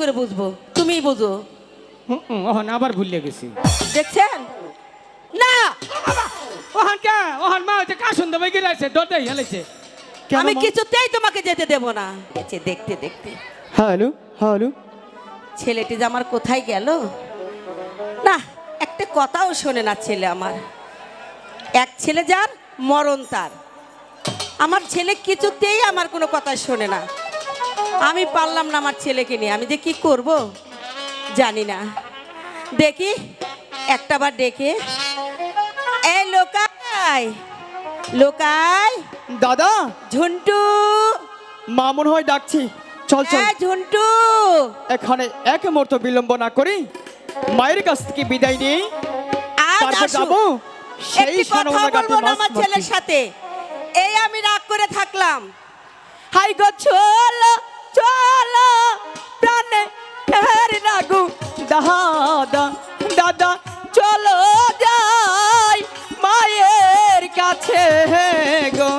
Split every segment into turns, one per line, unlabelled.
কি করে বুঝব? তুমিই বুঝো।
ওহন আবার ভুলে গেছি।
দেখছেন? না!
ওহন কে? ওহন মা হচ্ছে কাশুন দেবে গিলাইছে? দোটাই হেলেছে
আমি কিছুতেই তোমাকে যেতে দেব না। এসে দেখতে দেখতে।
Hello hello.
ছেলেটি যে আমার কোথায় গেল? না একটা কথাও শোনে না ছেলে আমার। এক ছেলে যার মরণ তার। আমার ছেলে কিছুতেই আমার কোনো কথা শোনে না। আমি পারলাম না আমার ছেলেকে নিয়ে। আমি যে কি করব? জানি না। দেখি একটাবার ডেকে এই লোকাই লোকাই।
দাদা
ঝুন্টু।
মা মনে হয় ডাকছি। চল চল।
এই ঝুন্টু।
এখানে এক মুহূর্ত বিলম্ব না করি। মায়ের কাছ থেকে বিদায় নিই
আজ
তারপর
আসুক।
যাব। সেই
একটি কথা বলব না
মাছ
আমার
মারতে।
ছেলের সাথে। এই আমি রাগ করে থাকলাম। হাই গো চলো চলো প্রাণে ফের লাগু
দাদা দাদা চলো যাই মায়ের কাছে গো।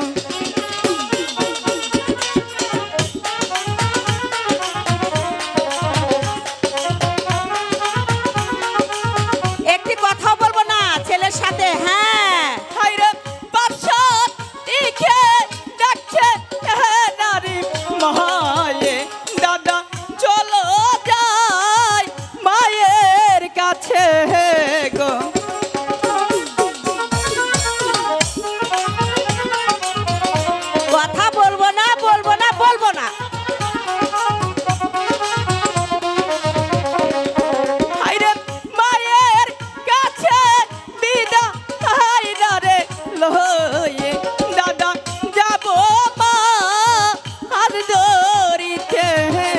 हैं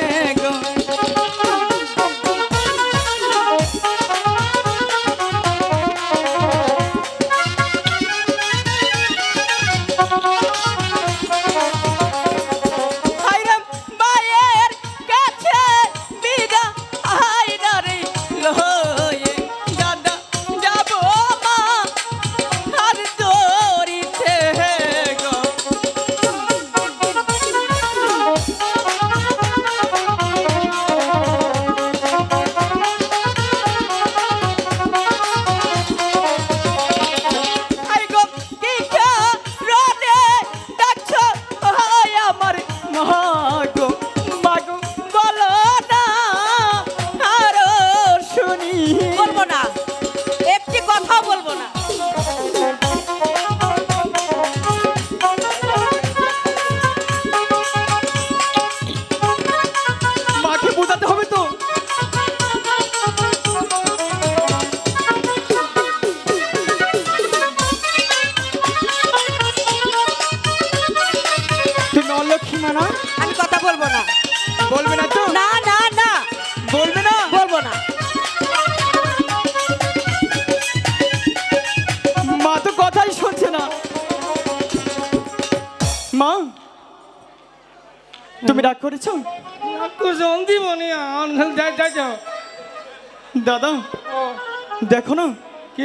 তুমি রাগ করেছ? দাদা দেখো না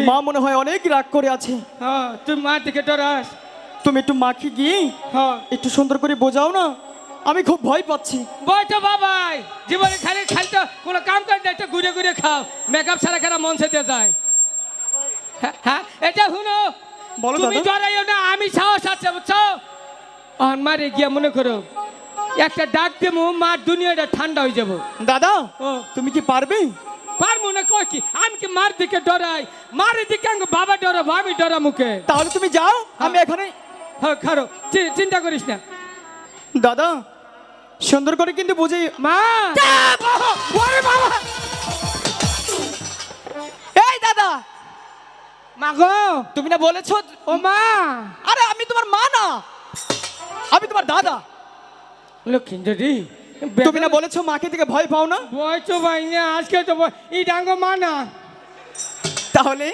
মা মনে হয় অনেক রাগ করে আছে।
হ্যাঁ মা ডরাস
তুমি একটু মাকে গিয়ে একটু সুন্দর করে বোঝাও না আমি খুব ভয় পাচ্ছি।
বই তো বাবাই জীবনে খালি খালি তো কোনো কাম দেয় ঘুরে ঘুরে খাও। মেকআপ ছাড়া খারাপ মন সেতে যায়? হ্যাঁ, হ্যাঁ এটা শুনো।
বলো
তুমি। ডরাইও না আমি সাহস আছে বুঝছ? অন মারে গিয়া মনে করো। একটা ডাক দেবো মার দুনিয়াটা ঠান্ডা হয়ে যাব।
দাদা?
ও।
তুমি কি পারবে?
পারব না কয় কি? আমি কি মার দিকে ডরাই? মারের দিকে আমি বাবা ডরাবো আমি ডরা মুখে।
তাহলে তুমি যাও আমি এখানে
হ্যাঁ খারো। চিন্তা করিস না।
দাদা সুন্দর করে কিন্তু বুঝি
মা! বাবা!
এই দাদা!
মা গো!
তুমি না বলেছ
ও মা!
আরে আমি তোমার মা না। আমি তোমার দাদা।
লক্ষ্মী
তুমি না বলেছ মাকে থেকে ভয় পাও না?
বয় তো ভাই না আজকে তো ই ডাঙ্গো মা না।
তাহলে?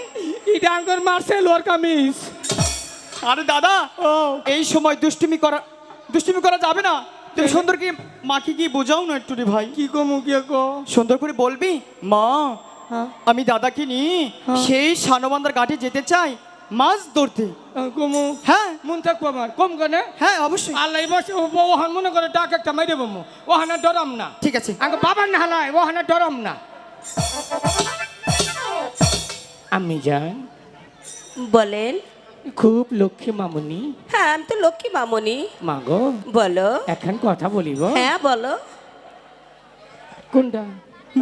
ই ডাঙ্গোর মারছে লোর কামিজ
আরে দাদা এই সময় দুষ্টুমি করা দুষ্টুমি করা যাবে না। তুমি সুন্দর কি মাকে গিয়ে বোঝাও না একটু রে ভাই।
কি কো মুখিয়ে কো?
সুন্দর করে বলবি মা
হ্যাঁ।
আমি দাদাকে নিয়ে সেই সানবান্দার ঘাটে যেতে চাই। মাছ ধরতে।
কমু
হ্যাঁ।
মন থাকব আমার কম কেন?
হ্যাঁ অবশ্যই।
আল্লাহ বসে ওহান মনে করে ডাক একটা মাইরে বমু ওহানা ডরাম না।
ঠিক আছে।
আগে বাবার না হালাই ওহানা ডরাম না। আমি যান
বলেন।
খুব লক্ষ্মী মামুনি।
হ্যাঁ আমি তো লক্ষ্মী মামনি।
মাগো
বলো।
এখন কথা বলিব।
হ্যাঁ বলো।
কোনটা?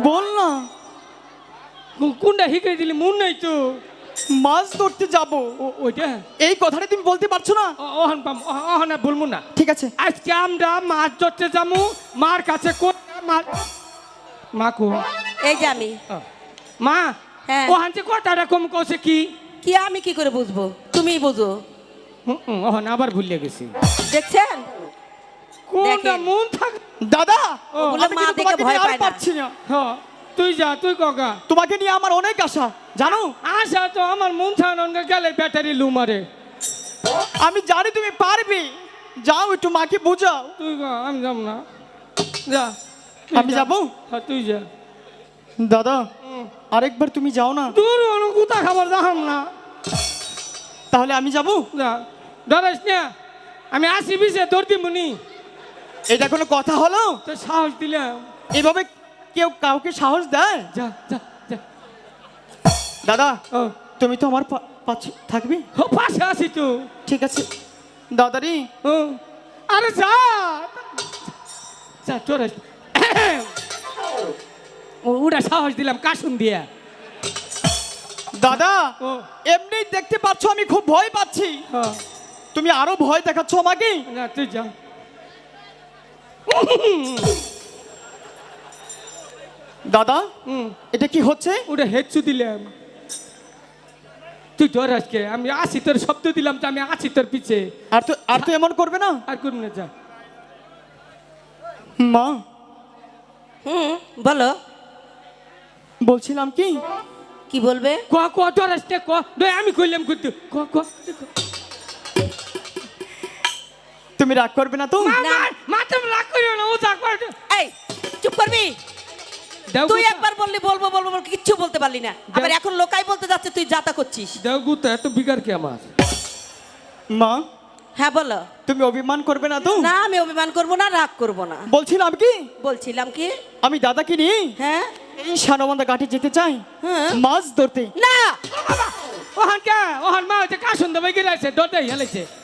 বল না।
কোনটা শিখাই দিলি? মন নাই তো।
মাছ ধরতে যাব।
ও- ওইটা?
এই কথাটা তুমি বলতে পারছ না?
ও- ওহান পাম ওহ- ওহানা বলব না।
ঠিক আছে।
আজকে আমরা মাছ ধরতে যাব। মার কাছে মা? কো?
এই যে আমি।
মা
হ্যাঁ।
ওহান যে কথাটা কম কছে কি?
কি আমি কি করে বুঝব? তুমিই বুঝো।
হুম, হুম, ওহান আবার ভুলিয়ে গেছি।
দেখছেন?
কোনটা মন থাক
দাদা
মা দেখে ভয় পায় না।
পারছি
তুই যা তুই কগা।
তোমাকে নিয়ে আমার অনেক আশা। জানো?
আশা তো আমার মন থাকা গেলে ব্যাটারি লু মারে
আমি জানি তুমি পারবে। যাও একটু মাকে বোঝাও।
তুই গা আমি যাব না। যা তুই
আমি
যা।
যাব?
হ্যাঁ, তুই যা।
দাদা আরেকবার তুমি যাও না।
দূর অনুকুতা খাবার যাহাম না।
তাহলে আমি যাব?
যা। ডরাইস না আমি আসি বিছে তোর দিমুনি
এটা কোনো কথা হলো?
তো সাহস দিলাম।
এভাবে কেউ কাউকে সাহস দেয়?
যা যা।
দাদা তুমি তো আমার পাশে থাকবে?
ও, পাশে আসি তো।
ঠিক আছে। দাদারি?
আরে যা! যা ওটা সাহস দিলাম কাশুন দিয়া।
দাদা এমনি দেখতে পাচ্ছ আমি খুব ভয় পাচ্ছি। তুমি আরও ভয় দেখাচ্ছ আমাকে?
না তুই যা।
দাদা
হুম।
এটা কি হচ্ছে?
ওটা হেঁচু দিলাম। তুই ডর আজকে? আমি আসি তোর শব্দ দিলাম তো আমি আছি তোর পিছে।
আর তো আর তো এমন করবে না?
আর করবি না যা।
মা।
হুম বলো।
বলছিলাম কি?
কি বলবে?
ক ক ডর আসতে ক। নয় আমি কইলাম কিন্তু ক ক
তুমি রাগ করবে না তো?
না।
মাত্র রাগ করিও না ও যা কর
এই চুপ করবি? তুই একবার বললি বলব বলব বলব কিচ্ছু বলতে পারলি না। আবার এখন লোকাই বলতে যাচ্ছে তুই যাতা করছিস।
দেও গুতা এত বিগার কি আমার?
মা?
হ্যাঁ বলো।
তুমি অভিমান করবে না তো?
না আমি অভিমান করব না রাগ করব না।
বলছিলাম কি?
বলছিলাম কি?
আমি দাদাকে নিয়ে
হ্যাঁ।
এই সানবন্ধা ঘাটে যেতে চাই।
হ্যাঁ।
মাছ ধরতে।
না!
ওহান কে? ওহান মা হচ্ছে কাশুন দেবে গিলাইছে হেলাইছে।
কেন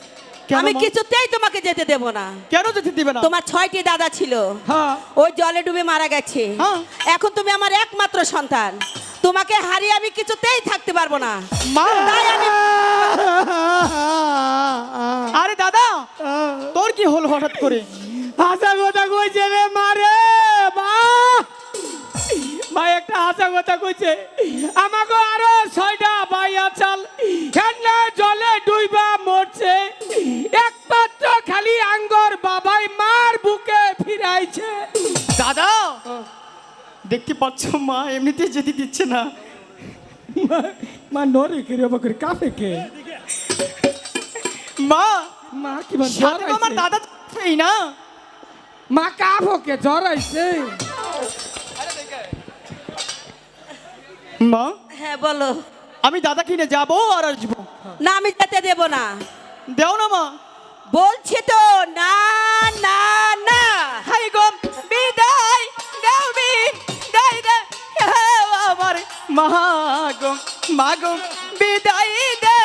আমি কিছুতেই তোমাকে যেতে দেব না।
কেন যেতে দিবে না?
তোমার ছয়টি দাদা ছিল।
হ্যাঁ।
ওই জলে ডুবে মারা গেছে।
হ্যাঁ।
এখন তুমি আমার একমাত্র সন্তান। তোমাকে হারিয়ে আমি কিছুতেই থাকতে পারব না।
মা!
তাই আমি
আরে দাদা তোর কি হলো হঠাৎ করে?
হাসা কথা কইছে রে মারে মা! ভাই একটা হাসা কথা কইছে। আমাকে
আরও দেখতে পাচ্ছ মা এমনিতে যেতে দিচ্ছে না।
মা- মা নরে কে রে বকরে কাফে কে?
মা
মা কি বল
সাথে আমার দাদা এই না।
মা কাফো কে জ্বর আইছে?
মা
হ্যাঁ বলো।
আমি দাদা কিনে যাব আর আসব।
না আমি যেতে দেব না।
দেও না মা।
বলছি তো না না না।
হাই গম আমার মা গম মা গম বিদায় দে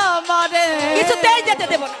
আমারে।
কিছুতেই যেতে দেব না।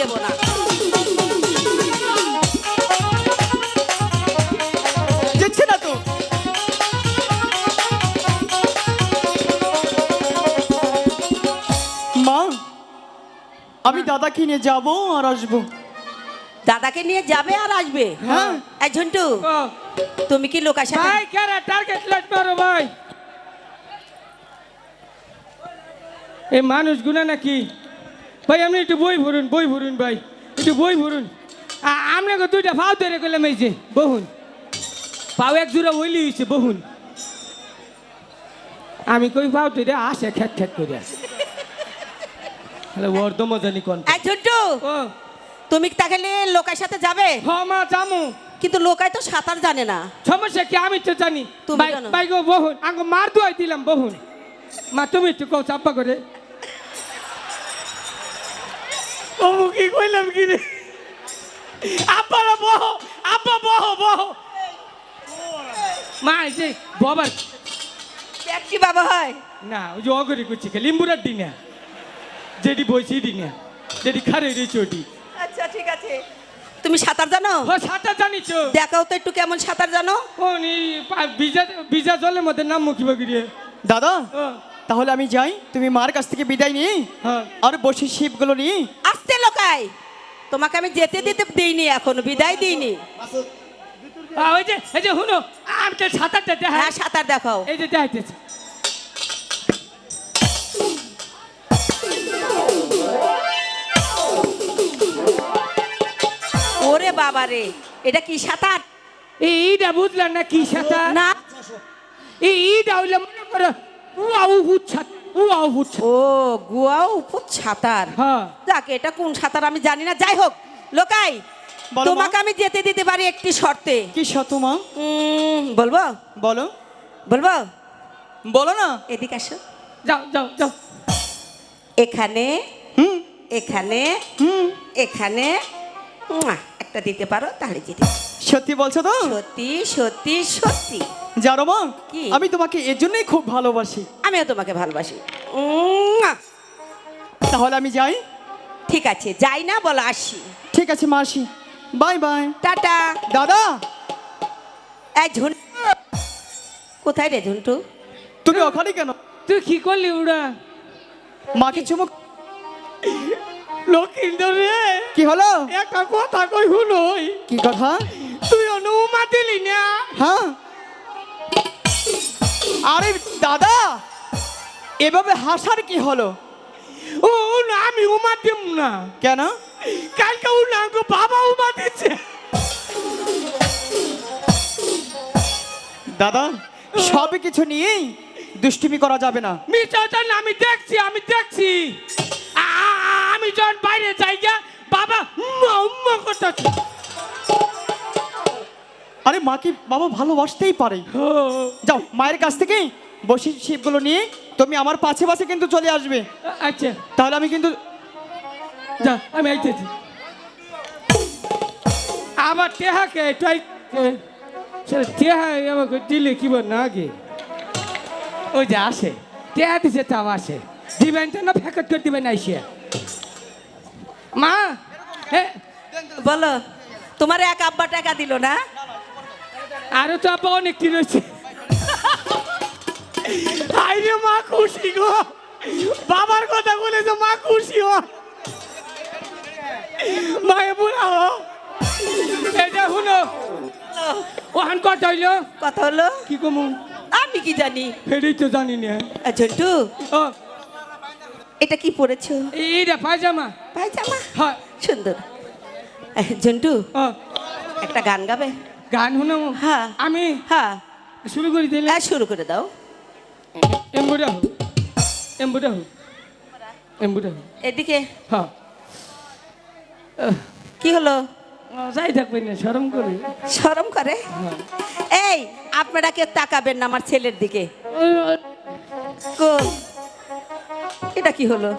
দেব না।
দিচ্ছে না তো। মা আমি দাদাকে নিয়ে যাব আর আসব।
দাদাকে নিয়ে যাবে আর আসবে?
হ্যাঁ।
এই ঝন্টু তুমি কি লোকের সাথে
ভাই কেরা টার্গেট মারো ভাই। এই মানুষগুলো নাকি ভাই আপনি একটু বই ভরুন বই ভরুন ভাই একটু বই ভরুন। আপনাকে দুইটা ফাও তৈরি করলাম এই যে বহুন। পাও এক জোড়া ওইলি হয়েছে বহুন। আমি কই পাও তৈরি আসে খ্যাট খ্যাট করে হ্যালো ওর তো মজানি কোন
এই
ও।
তুমি তাহলে লোকের সাথে যাবে?
হ মা জামু
কিন্তু তো সাঁতার জানে না।
সমস্যা কি? আমি তো জানি।
তুমি
বহুন আঙ্গো মার দুয়াই দিলাম বহুন। মা তুমি একটু কও চাপ্পা করে। ও কি কইলাম কি রে আব্বারা বহ আব্বা বহ বহ মা এই যে বাবার
কি বাবা হয়
না ওই যে অগরি করছি কে লিম্বুরার দিনা যেটি বইছি দিনা যেটি খারে রয়েছে ওটি
আচ্ছা ঠিক আছে। তুমি সাঁতার জানো?
ও সাঁতার জানিছ
দেখাও তো একটু কেমন সাঁতার জানো?
ও নি ভিজা ভিজা জলের মধ্যে নাম মুখি বগিরে
দাদা?
ও।
তাহলে আমি যাই তুমি মার কাছ থেকে বিদায় নিয়ে
হ্যাঁ।
আর বসে শিবগুলো নিয়ে।
আসতে লোকাই তোমাকে আমি যেতে দিতে দিইনি এখন বিদায় দিইনি।
আ, ওই যে এই যে শুনো আমি তো সাঁতারটা দেখা
হ্যাঁ সাঁতার দেখাও।
এই যে দেখাইতেছে।
ওরে বাবা রে এটা কি সাঁতার?
এই এইটা বুঝলাম না কি সাঁতার।
না।
এই এইটা হইলে মনে করো
ও উপর
হ্যাঁ
যাক এটা কোন আমি জানি না। যাই হোক লোকাই
বলো মা।
তোমাকে আমি যেতে দিতে পারি একটি শর্তে।
কি শত মা?
উম, বলব?
বলো।
বলব?
বলো না।
এদিকে আসো।
যাও যাও যাও।
এখানে
হুম।
এখানে
হুম।
এখানে একটা দিতে পারো তাহলে যেতে
সত্যি বলছো তো?
সত্যি সত্যি সত্যি।
জানো মা
কি?
আমি তোমাকে এর জন্যই খুব ভালোবাসি।
আমিও তোমাকে ভালোবাসি। উম্মা।
তাহলে আমি যাই?
ঠিক আছে যাই না বলো আসি।
ঠিক আছে মাসি। Bye bye.
টাটা।
দাদা!
এই কোথায় রে ঝুন্টু?
তুমি ওখানে কেন?
তুই কি করলি ওরা
মাকে চুমুক
লক্ষিন্দর রে।
কি হলো?
একটা কথা কই শুনই
কি কথা?
তুই অনুমা দিলি না?
হ্যাঁ? আরে দাদা এভাবে হাসার কি হলো?
ও না আমি উমা দিম না।
কেন?
কালকে ও না গো বাবা উমা দিচ্ছে
দাদা সব কিছু নিয়েই দুষ্টুমি করা যাবে না।
মিটার আমি দেখছি আমি দেখছি। আমি যখন বাইরে যাই গা বাবা উম্মা উম্মা করতেছে।
আরে মাকে বাবা ভালোবাসতেই পারে। যাও মায়ের কাছ থেকে বসি শিবগুলো নিয়ে তুমি আমার পাশে পাশে কিন্তু চলে আসবে।
আচ্ছা।
তাহলে আমি কিন্তু
যা আমি আইতেছি। আবার টেহাকে সেটা টেহা আমাকে দিলে কি বল না আগে? ওই যে আসে টেহা দিছে তাও আসে। দিবেন তো না ফ্যাকট করে দিবেন আইসে। মা হে
বলো তোমার এক আব্বা টাকা দিল না?
আরও তো আপা অনেকটি রয়েছে আইরে মা খুশি গো। বাবার কথা বলেছে মা খুশি হ। মায়ে বুড়াও এটা শুনো ওহান কত হইল।
কথা হলো?
কি কমু?
আমি কি জানি?
এটাই তো জানি না।
ঝন্টু
ও।
এটা কি পরেছো?
এইটা পায়জামা।
পায়জামা?
হ্যাঁ।
সুন্দর। ঝন্টু একটা গান গাবে?
গান শুনাম
হ্যাঁ।
আমি
হ্যাঁ।
শুরু করে দিলে।
হ্যাঁ শুরু করে দাও।
এমবুড়া হোক এমবুড়া হোক এমবুড়া হোক
এদিকে।
হ্যাঁ।
কি হলো?
যাই থাকবে না সরম করে।
শরম করে? এই আপনারা কেউ তাকাবেন না আমার ছেলের দিকে। কো এটা কি হলো?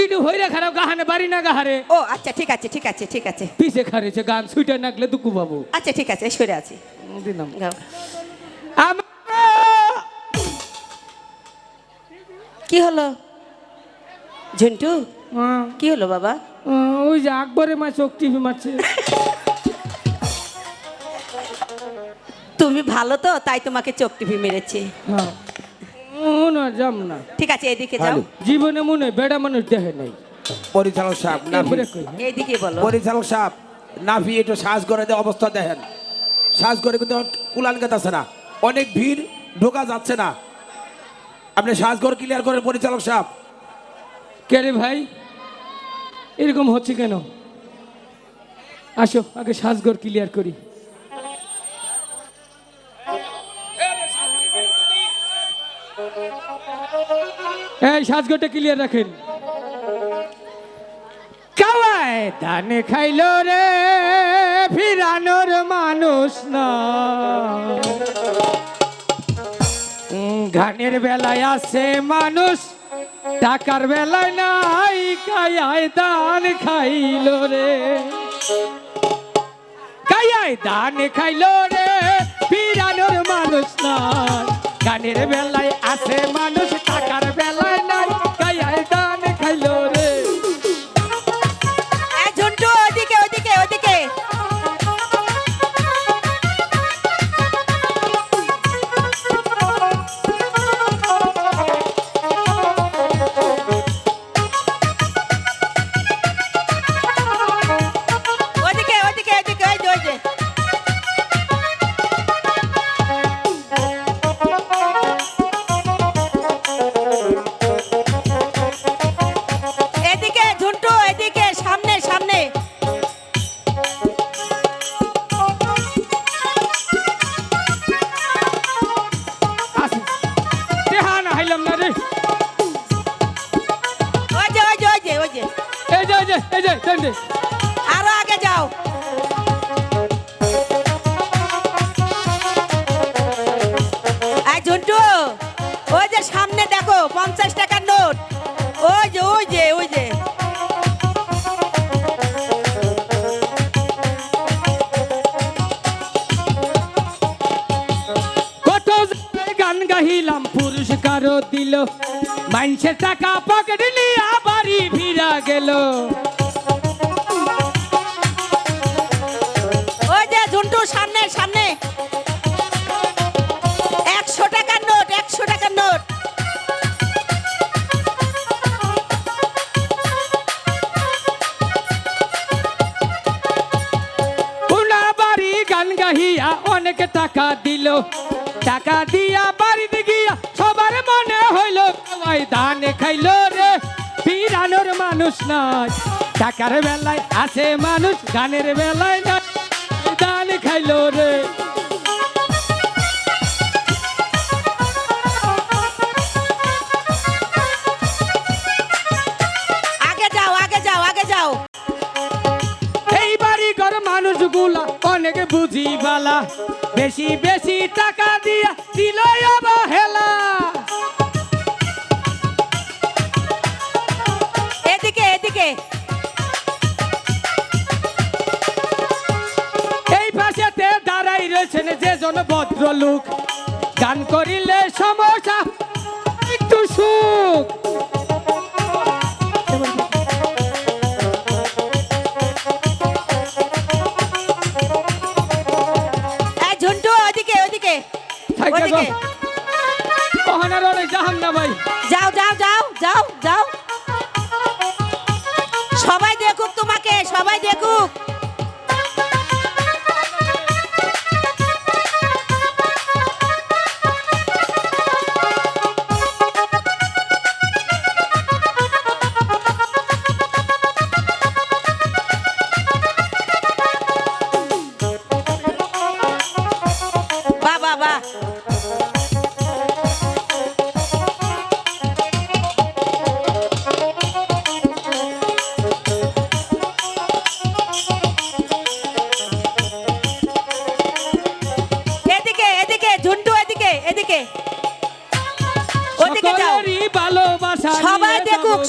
এইটু হইরা খারাপ গাহানে বাড়ি না গাহারে।
ও আচ্ছা ঠিক আছে ঠিক আছে ঠিক আছে।
পিছে খারেছে গান সুইটা নাকলে দুকু বাবু।
আচ্ছা ঠিক আছে সরে আছি।
দিলাম।
গাও। কি হলো? ঝন্টু কি হলো বাবা?
ওই যে আকবরে মা চোখ টিভি মারছে।
তুমি ভালো তো তাই তোমাকে চোখ টিভি মেরেছে।
হ্যাঁ। না যাম না।
ঠিক আছে এদিকে যাও।
জীবনে মনে বেড়া মানুষ দেখে নাই।
পরিচালক সাহেব নাফি?
এইদিকে বলো।
পরিচালক সাহেব নাফি একটু শ্বাস করে দেয় অবস্থা দেখেন। শ্বাস করে কিন্তু কুলান আছে না। অনেক ভিড় ঢোকা যাচ্ছে না। আপনি শ্বাস ঘর ক্লিয়ার করেন পরিচালক সাহেব।
কে রে ভাই? এরকম হচ্ছে কেন? আসো আগে সাজগর ক্লিয়ার করি। এই সাজগরটা ক্লিয়ার রাখেন। কাওয়ায় ধানে খাইলো রে, ফিরানোর মানুষ না। গানের বেলায় আছে মানুষ, টাকার বেলায় নাই কায়ায় দান খাইলো রে। কায়ায় দান খাইলো রে পিরানোর মানুষ নাই গানের বেলায় আছে মানুষ টাকার বেলায় নাই গাহিলাম পুরস্কারও দিল। মাইনসে টাকা পকেট নিয়ে বাড়ি ফিরা গেল।
ওই যে ঝন্টু সামনে সামনে। একশো টাকার নোট একশো টাকার নোট।
গান গাহিয়া অনেক টাকা দিল। টাকা দিয়া নাই টাকার বেলায় আছে মানুষ গানের বেলায় না ধান খাইলো রে।
আগে যাও আগে যাও আগে যাও।
এই বাড়ি ঘর মানুষগুলা অনেক বুঝি বালা বেশি বেশি টাকা দিয়া ভদ্রলোক গান করিলে সমস্যা একটু সুখ।
যাও যাও যাও। সবাই দেখুক তোমাকে সবাই দেখুক।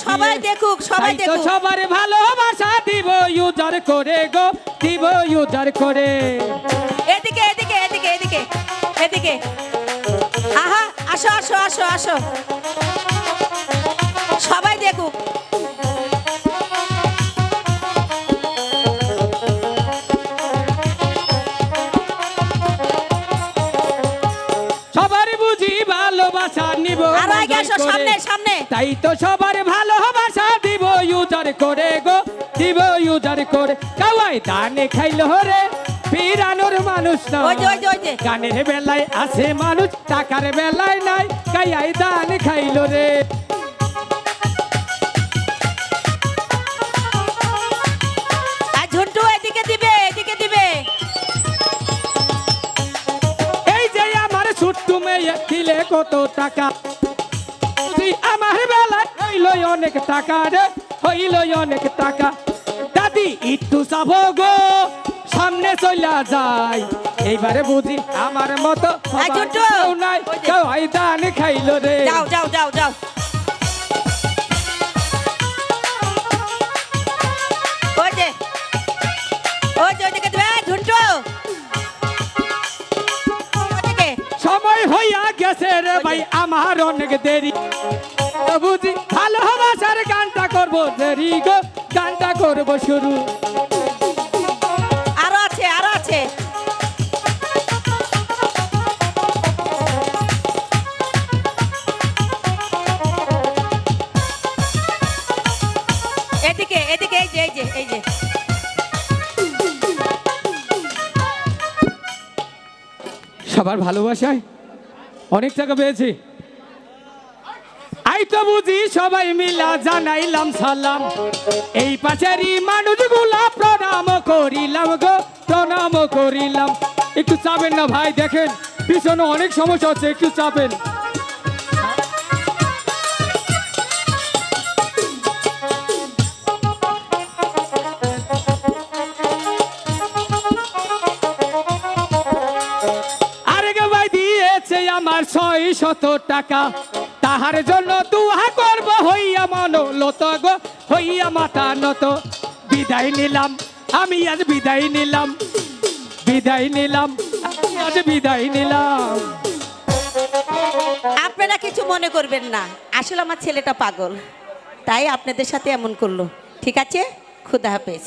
সবাই দেখুক, সবাই দেখুক।
সবার ভালোবাসা দিব ইউজার করে গো দিব ইউজার করে।
এদিকে এদিকে এদিকে এদিকে এদিকে। আহা আসো আসো আসো আসো। সবাই দেখুক। সামনে সামনে।
তাই তো সবার ভালোবাসা দিব ইউজার করে গো। দিব ইউজার করে? কাওয়াই দানে খাইলো রে পিরানোর মানুষ না। গানের বেলায় আছে মানুষ টাকার বেলায় নাই। কাইয়াই দান খাইলো রে।
আর ঝুন্টু এদিকে দিবে এদিকে দিবে।
এই যে আমার ছোট্ট মেয়ে দিলে কত টাকা? আমার বেলায় হইল অনেক টাকা রে হইল অনেক টাকা। দাদি একটু যাব গো সামনে চলা যায় এইবারে বুঝি আমার মতো নাই। কেউ দান খাইলো রে।
যাও যাও যাও যাও।
সময় হইয়া গেছে রে ভাই আমার অনেক দেরি। বুঝি ভালোবাসার গানটা করব দেরি গো গানটা করব শুরু। সবার ভালোবাসায়? অনেক টাকা পেয়েছি। বুঝি সবাই মিলা জানাইলাম সালাম। এই পাশেরই মানুষগুলা প্রণাম করিলাম গো, প্রণাম করিলাম। একটু চাবেন না ভাই, দেখেন, পিছনে অনেক সমস্যা হচ্ছে, একটু চাপেন। শত টাকা। তাহার জন্য দুহা করব হইয়া মন লত গো, হইয়া মাথা নত। বিদায় নিলাম, আমি আজ বিদায় নিলাম বিদায় নিলাম আজ বিদায় নিলাম।
আপনারা কিছু মনে করবেন না, আসলে আমার ছেলেটা পাগল, তাই আপনাদের সাথে এমন করল। ঠিক আছে? খুদা হাফেজ।